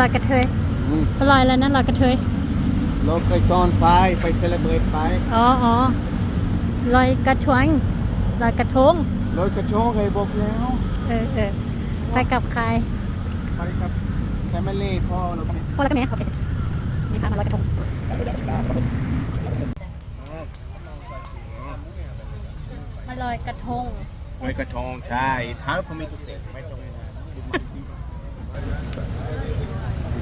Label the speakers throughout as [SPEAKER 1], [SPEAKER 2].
[SPEAKER 1] ลอยกระเทย
[SPEAKER 2] อืม
[SPEAKER 1] ไปลอยอะไรนะลอยกระเทย
[SPEAKER 2] รถเคยตอนไปไปเซเลบรตไป
[SPEAKER 1] อ๋ออ๋อลอยกระทงลอยกระทง
[SPEAKER 2] รถกระทงเคยบอกแล้ว
[SPEAKER 1] เออเออไปกับใคร
[SPEAKER 2] ไปครับแฟมิลี่พ่อเราไป
[SPEAKER 1] พ่อแล้วก็แม่โอเคนี่ค่ะมาลอยกระทงมาลอยกระทง
[SPEAKER 2] รถกระทงใช่ it's hard for me to say ไม่ตรงนะ you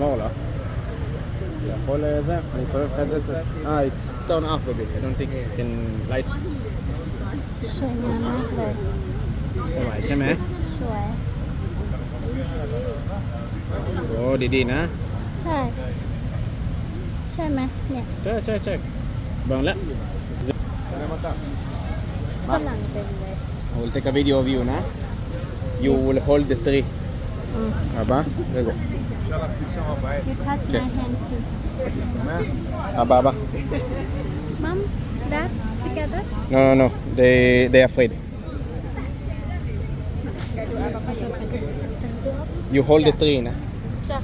[SPEAKER 2] עולה? יכול זה, אני אסובב לך את זה. אה, it's stone off a bit. I don't think it can light.
[SPEAKER 1] สวยงามมากเลย
[SPEAKER 2] ไม่ไหวใช่ไหม
[SPEAKER 1] สวย
[SPEAKER 2] โอ้ดีๆนะ
[SPEAKER 1] ใช่ ใช่ไหมเนี่ย
[SPEAKER 2] ใช่ใช่ใช่บังแล้ว
[SPEAKER 1] ฝรั่งเต็มเลย
[SPEAKER 2] I will take a video of you na. You will hold the tree.
[SPEAKER 1] Mm.
[SPEAKER 2] Aba, there you go.
[SPEAKER 1] You touched
[SPEAKER 2] okay.
[SPEAKER 1] my hand, sir.
[SPEAKER 2] Aba, Aba.
[SPEAKER 1] Mom, Dad, together?
[SPEAKER 2] No, no, no. They, they are afraid. You hold yeah. the tree, na?
[SPEAKER 1] Yeah.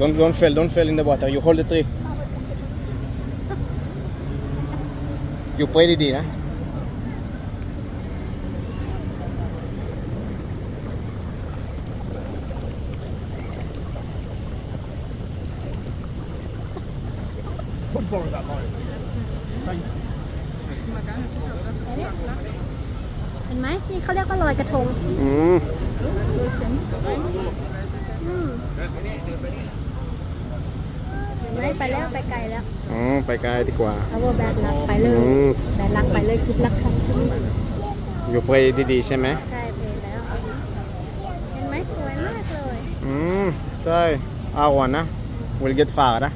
[SPEAKER 2] Don't, don't fail, don't fail in the water. You hold the tree. You pray ดีๆนะ
[SPEAKER 1] เห็นไหมนี่เขาเรียกว่าลอยกระทง
[SPEAKER 2] อืม
[SPEAKER 1] อืมเห็น ไหมไปแล้วไปไกลแล้ว
[SPEAKER 2] อืมไปไกลดีกว่า
[SPEAKER 1] เอาว่าแบดลักไปเลย
[SPEAKER 2] อืม
[SPEAKER 1] แบดลักไปเลยคิดลักครับ
[SPEAKER 2] You pray ดีๆใช่ไหม
[SPEAKER 1] ใช่ไปแล้วเห็นไหมสวยมากเลย
[SPEAKER 2] อืมใช่เอาวันนะ We'll get far นะ